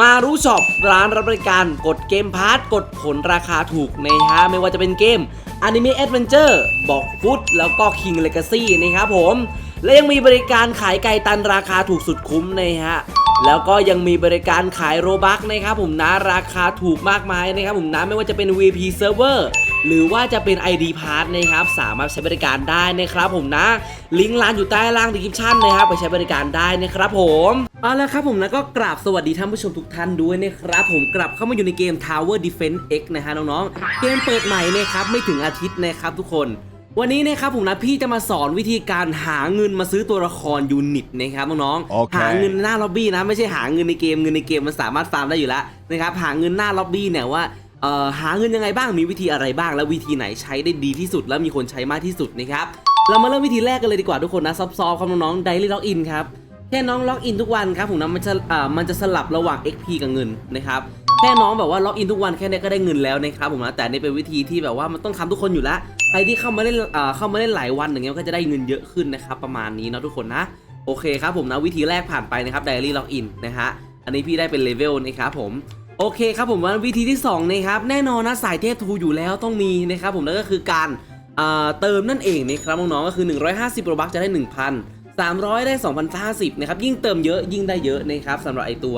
มารู้ช็อปร้านรับบริการกดเกมพาร์ทกดผลราคาถูกนะฮะไม่ว่าจะเป็นเกม Anime Adventure บอกฟุตแล้วก็ King Legacy นะครับผม และยังมีบริการขายไก่ตันราคาถูกสุดคุ้มนะฮะแล้วก็ยังมีบริการขายโรบักนะครับผมนะราคาถูกมากมายนะครับผมนะไม่ว่าจะเป็น VP Server หรือว่าจะเป็น ID Pass นะครับสามารถใช้บริการได้นะครับผมนะ ลิงก์ร้านอยู่ใต้ล่างดีคริปชั่นนะครับไปใช้บริการได้นะครับผมเอาละครับผมนะก็กราบสวัสดีท่านผู้ชมทุกท่านด้วยนะครับผมกลับเข้ามาอยู่ในเกม Tower Defense X นะฮะน้องๆ เกมเปิดใหม่นะครับไม่ถึงอาทิตย์นะครับทุกคนวันนี้นะครับผมนะพี่จะมาสอนวิธีการหาเงินมาซื้อตัวละครยูนิตนะครับน้องโอเคหาเงินหน้าล็อบบี้นะไม่ใช่หาเงินในเกมเงินในเกมมันสามารถฟาร์มได้อยู่แล้วนะครับหาเงินหน้าล็อบบี้เนี่ยว่าเอ่อ หาเงินยังไงบ้างมีวิธีอะไรบ้าง แล้ววิธีไหนใช้ได้ดีที่สุด แล้วมีคนใช้มากที่สุดนะครับเรามาเริ่มวิธีแรกกันเลยดีกว่าทุกคนนะซอฟๆครับน้องๆ daily login ครับแค่น้องล็อกอินทุกวันครับผมนะมันจะอ่ามันจะสลับระหว่าง XP กับเงินนะครับแค่น้องแบบว่าล็อกอินทุกวันแค่นี้ก็ได้เงินแล้วนะครับผมนะแต่นี่เป็นวิธีที่แบบว่ามันต้องทำทุกคนอยู่แล้วใครที่เข้ามาเล่นอ่าเข้ามาเล่นหลายวันอย่างเงี้ยก็จะได้เงินเยอะขึ้นนะครับประมาณนี้เนาะทุกคนนะโอเคครับผมนะวิธีแรกผ่านไปนะครับ Diary Login นะฮะอันนี้พี่ได้เป็นเลเวลนะครับผม โอเคครับผมว่าวิธีที่2นะครับแน่นอนนะสายเทพทูอยู่แล้วต้องมีนะครับผมนั่นก็คือการเติมนั่นเองนะครับน้องๆก็คือ 150โรบัคจะได้ 1,000 300 ได้ 2,050นะครับยิ่งเติมเยอะยิ่งได้เยอะนะครับสำหรับไอตัว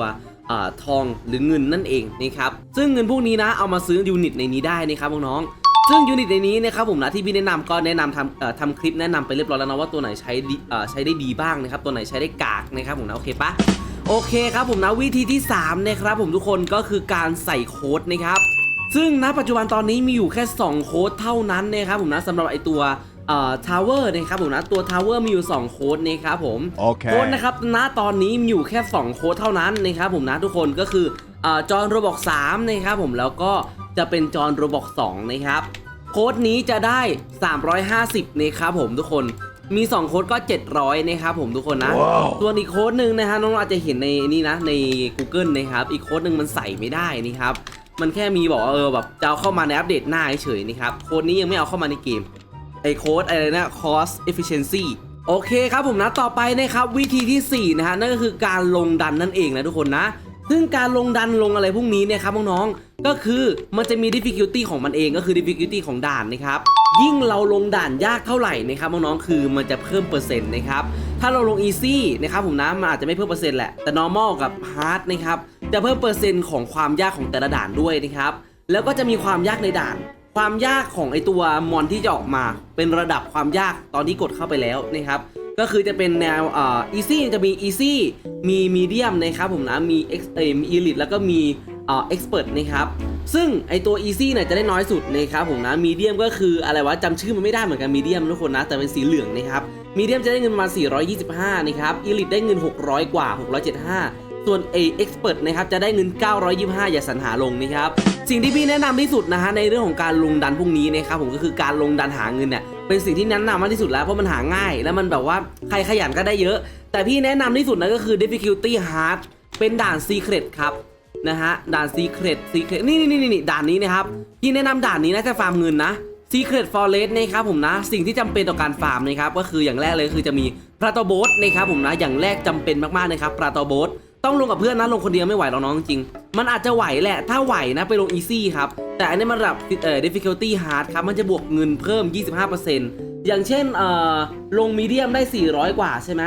อทองหรือเงินนั่นเองนะครับซึ่งเงินพวกนี้นะเอามาซื้อยูนิตในนี้ได้นะครับน้องๆซึ่งยูนิตในนี้นะครับผมนะที่พี่แนะนำก็แนะนำทำทำคลิปแนะนำไปเรียบร้อยแล้วนะว่าตัวไหนใช้ใช้ได้ดีบ้างนะครับตัวไหนใช้ได้กากนะครับผมนะโอเคปะ โอเคครับผมนะวิธีที่3นะครับผมทุกคนก็คือการใส่โค้ดนะครับ ซึ่งณปัจจุบันตอนนี้มีอยู่แค่ 2 โค้ดเท่านั้นนะครับผมนะสำหรับไอตัวเอ่อทาวเวอร์นะครับผมนะตัวทาวเวอร์มีอยู่ 2 โค้ดนะครับผมโอเคโค้ดนะครับณตอนนี้มีอยู่แค่ 2 โค้ดเท่านั้นนะครับผมนะทุกคนก็คือเอ่อจอห์นโรบอก3นะครับผมแล้วก็จะเป็นจอห์นโรบอก2นะครับโค้ดนี้จะได้ 350นะครับผมทุกคน มี2โค้ดก็ 700นะครับผมทุกคนนะว้าวส่วนอีกโค้ดหนึ่งนะฮะน้องๆอาจจะเห็นในนี่นะใน Google นะครับอีกโค้ดหนึ่งมันใส่ไม่ได้นี่ครับมันแค่มีบอกว่าเออแบบจะเอาเข้ามาในอัปเดตหน้าเฉยๆนะครับโค้ดนี้ยังไม่เอาเข้ามาในเกมไอโค้ดอะไรนะ cost efficiency โอเคครับผมนะต่อไปนะครับวิธีที่ 4 นะฮะนั่นก็คือการลงดันนั่นเองนะทุกคนนะ ซึ่งการลงดันลงอะไรพวกนี้เนี่ยครับน้องๆ ก็คือมันจะมี difficulty ของมันเองก็คือ difficulty ของด่านนะครับ ยิ่งเราลงด่านยากเท่าไหร่นะครับน้องๆคือมันจะเพิ่มเปอร์เซ็นต์นะครับ ถ้าเราลง easy นะครับผมนะมันอาจจะไม่เพิ่มเปอร์เซ็นต์แหละแต่ normal กับ hard นะครับจะเพิ่มเปอร์เซ็นต์ของความยากของแต่ละด่านด้วยนะครับแล้วก็จะมีความยากในด่าน ความยากของไอตัวมอนที่จะออกมา เป็นระดับความยากตอนที่กดเข้าไปแล้วนะครับก็คือจะเป็นแนวอ่า easy จะมี easy มี medium นะครับผมนะมี ex เอ่อมี elite แล้วก็มี เอ่า expert นะครับซึ่งไอตัว easy เนี่ยจะได้น้อยสุดนะครับผมนะ medium ก็คืออะไรวะจำชื่อมันไม่ได้เหมือนกัน medium ทุกคนนะแต่เป็นสีเหลืองนะครับ medium จะได้เงินประมาณ425 นะครับ elite ได้เงิน 600 กว่า 675 ส่วน A expert นะครับจะได้เงิน 925 อย่าสรรหาลงนะครับ สิ่งที่พี่แนะนำที่สุดนะฮะในเรื่องของการลงดันพวกนี้นะครับผมก็คือการลงดันหาเงินเนี่ยเป็นสิ่งที่แนะนำมากที่สุดแล้วเพราะมันหาง่าย แล้วมันแบบว่าใครขยันก็ได้เยอะ แต่พี่แนะนำที่สุดนะก็คือ difficulty hard เป็นด่าน secret ครับ นะฮะด่าน secret secret นี่นี่นี่นี่ด่านนี้นะครับพี่แนะนำด่านนี้นะจะฟาร์มเงินนะ Secret Forest นะครับผมนะสิ่งที่จำเป็นต่อการฟาร์มนะครับก็คืออย่างแรกเลยคือจะมีพราโตโบสนะครับผมนะอย่างแรกจำเป็นมากๆนะครับพราโตโบสต้องลงกับเพื่อนนะลงคนเดียวไม่ไหวหรอกน้องจริง มันอาจจะไหวแหละ ถ้าไหวนะไปลง Easy ครับ แต่อันนี้มันระดับเอ่อ difficulty hard ครับ มันจะบวกเงินเพิ่ม 25%อย่างเช่นเอ่อลง medium ได้ 400 กว่าใช่ไหม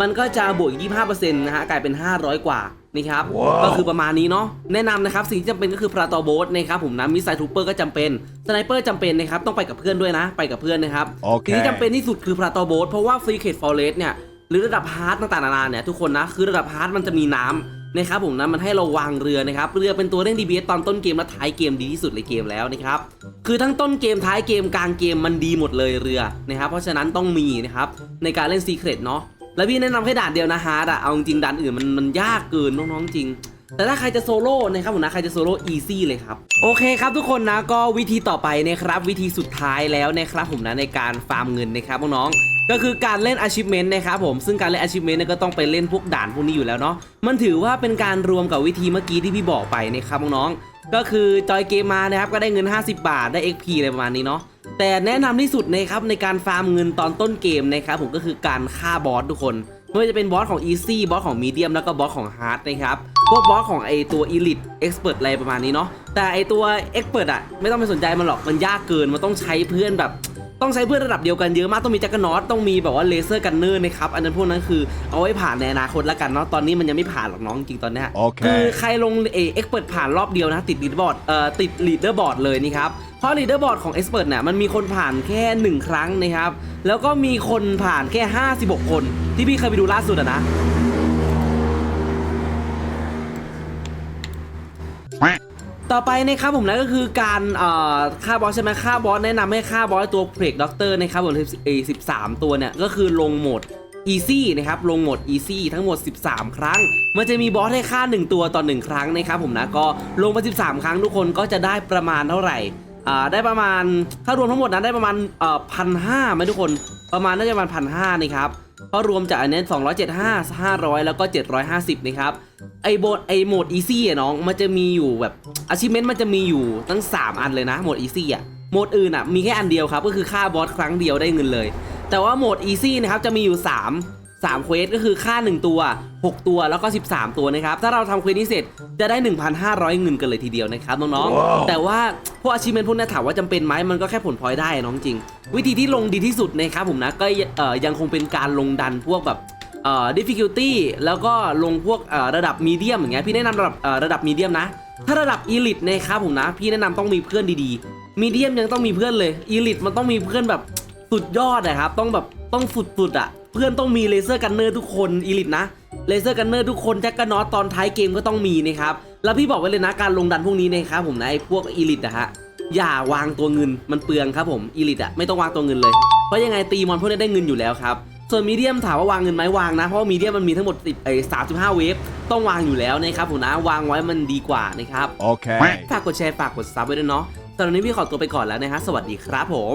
มันก็จะบวก25%นะฮะกลายเป็น 500 กว่านี่ครับว้าวก็คือประมาณนี้เนาะแนะนำนะครับสิ่งที่จำเป็นก็คือพราโตโบสนะครับผมนะมิสไซทูเปอร์ก็จำเป็นสไนเปอร์จำเป็นนะครับต้องไปกับเพื่อนด้วยนะ ไปกับเพื่อนนะครับโอเคสิ่งที่จำเป็นที่สุดคือพราโตโบสเพราะว่าฟรีเคทฟอเรสเนี่ยหรือระดับฮาร์ดต่างๆนานาเนี่ยทุกคนนะคือระดับฮาร์ดมันจะมีน้ำนะครับผมนะมันให้เราวางเรือนะครับเรือเป็นตัวเร่ง DBS ตอนต้นเกมและท้ายเกมดีที่สุดในเกมแล้วนะครับคือทั้งต้นเกมท้ายเกมกลางเกมมันดีหมดเลยเรือนะครับเพราะฉะนั้นต้องมีนะครับในการเล่นซีเครตเนาะ แล้วพี่แนะนำแค่ด่านเดียวนะฮาร์ดอะเอาจริงด่านอื่นมันมันยากเกินน้องๆจริง แต่ถ้าใครจะโซโล่นะครับผมนะใครจะโซโล่อีซี่เลยครับ โอเคครับทุกคนนะก็วิธีต่อไปนะครับ วิธีสุดท้ายแล้วนะครับผมนะในการฟาร์มเงินนะครับน้องๆ ก็คือการเล่น achievement นะครับผมซึ่งการเล่น achievement เนี่ยก็ต้องไปเล่นพวกด่านพวกนี้อยู่แล้วเนาะมันถือว่าเป็นการรวมกับวิธีเมื่อกี้ที่พี่บอกไปนะครับน้องๆก็คือจอยเกมมานะครับก็ได้เงิน 50 บาทได้ XP อะไรประมาณนี้เนาะแต่แนะนำที่สุดนะครับในการฟาร์มเงินตอนต้นเกมนะครับผมก็คือการฆ่าบอสทุกคนไม่ว่าจะเป็นบอสของ Easy บอสของ Medium แล้วก็บอสของ Hard นะครับพวกบอสของไอตัว Elite Expert อะไรประมาณนี้เนาะแต่ไอตัว Expert อะไม่ต้องไปสนใจมันหรอกมันยากเกินมันต้องใช้เพื่อนแบบ ต้องใช้เพื่อนระดับเดียวกันเยอะมากต้องมีจักรนอตต้องมีแบบว่าเลเซอร์กันเนอร์นะครับอันนั้นพวกนั้นคือเอาไว้ผ่านในอนาคตแล้วกันเนาะตอนนี้มันยังไม่ผ่านหรอกน้องจริงๆตอนเนี้ยโอเคคือใครลงเอเอ็กเปิดผ่านรอบเดียวนะติดลีดบอร์ดเอ่อติดลีดเดอร์บอร์ดเลยนี่ครับเพราะลีดเดอร์บอร์ดของเอ็กเปิดเนี่ยมันมีคนผ่านแค่1ครั้งนะครับแล้วก็มีคนผ่านแค่ 56 คนที่พี่เคยไปดูล่าสุดอะนะ ต่อไปนะครับผมนะก็คือการเอ่อฆ่าบอสใช่ไหมฆ่าบอสแนะนำให้ฆ่าบอสตัวเพล็กด็อกเตอร์นะครับผมสิบสามตัวเนี่ยก็คือลงโหมด Easy นะครับลงหมด Easy ทั้งหมด 13 ครั้ง มันจะมีบอสให้ฆ่า 1 ตัวต่อ 1 ครั้งนะครับผมนะก็ลงไป 13 ครั้งทุกคนก็จะได้ประมาณเท่าไหร่ได้ประมาณถ้ารวมทั้งหมดนั้นได้ประมาณพันห้าไหมทุกคนประมาณน่าจะประมาณพันห้านะครับ ก็รวมจากอันนี้275 500 แล้วก็ 750 นะครับ ไอโบไอโหมด easy อะน้อง มันจะมีอยู่แบบอาชีพเมนต์มันจะมีอยู่ตั้ง 3 อันเลยนะ โหมด easy อะโหมดอื่นอะมีแค่อันเดียวครับ ก็คือฆ่าบอสครั้งเดียวได้เงินเลย แต่ว่าโหมด easy นะครับจะมีอยู่ 3 3เควสก็คือฆ่า 1 ตัว 6 ตัวแล้วก็ 13 ตัวนะครับ ถ้าเราทำเควสนี้เสร็จจะได้ 1,500 เงินกันเลยทีเดียวนะครับน้องๆ แต่ว่าพวก achievement พวกนี้ถามว่าจำเป็นไหมมันก็แค่ผลพลอยได้น้องจริง วิธีที่ลงดีที่สุดนะครับผมนะก็เอ่อยังคงเป็นการลงดันพวกแบบเอ่อ difficulty แล้วก็ลงพวกเอ่อระดับ medium อย่างเงี้ยพี่แนะนำระดับเอ่อระดับ medium นะ ถ้าระดับ elite นะครับผมนะ พี่แนะนำต้องมีเพื่อนดีๆ medium ยังต้องมีเพื่อนเลย elite มันต้องมีเพื่อนแบบสุดยอดนะครับต้องแบบต้องสุดๆอะ เพื่อนต้องมีเลเซอร์กันเนอร์ทุกคน elite นะเลเซอร์กันเนอร์ทุกคนแจ็คกนอตตอนท้ายเกมก็ต้องมีนะครับแล้วพี่บอกไว้เลยนะการลงดันพวกนี้นะครับผมนะไอ้พวก elite อะฮะอย่าวางตัวเงินมันเปลืองครับผม elite อะไม่ต้องวางตัวเงินเลย เพราะยังไงตีมอนพวกนี้ได้เงินอยู่แล้วครับส่วนมีเดียมถามว่าวางเงินไหมวางนะ เพราะว่ามีเดียมมันมีทั้งหมด10ไอ้สามสิบห้าเวฟต้องวางอยู่แล้วนะครับผมนะวางไว้มันดีกว่านะครับ Okay. ฝากกดแชร์ฝากกดซับไว้ด้วยเนาะสำหรับวันนี้พี่ขอตัวไปก่อนแล้วนะฮะสวัสดีครับผม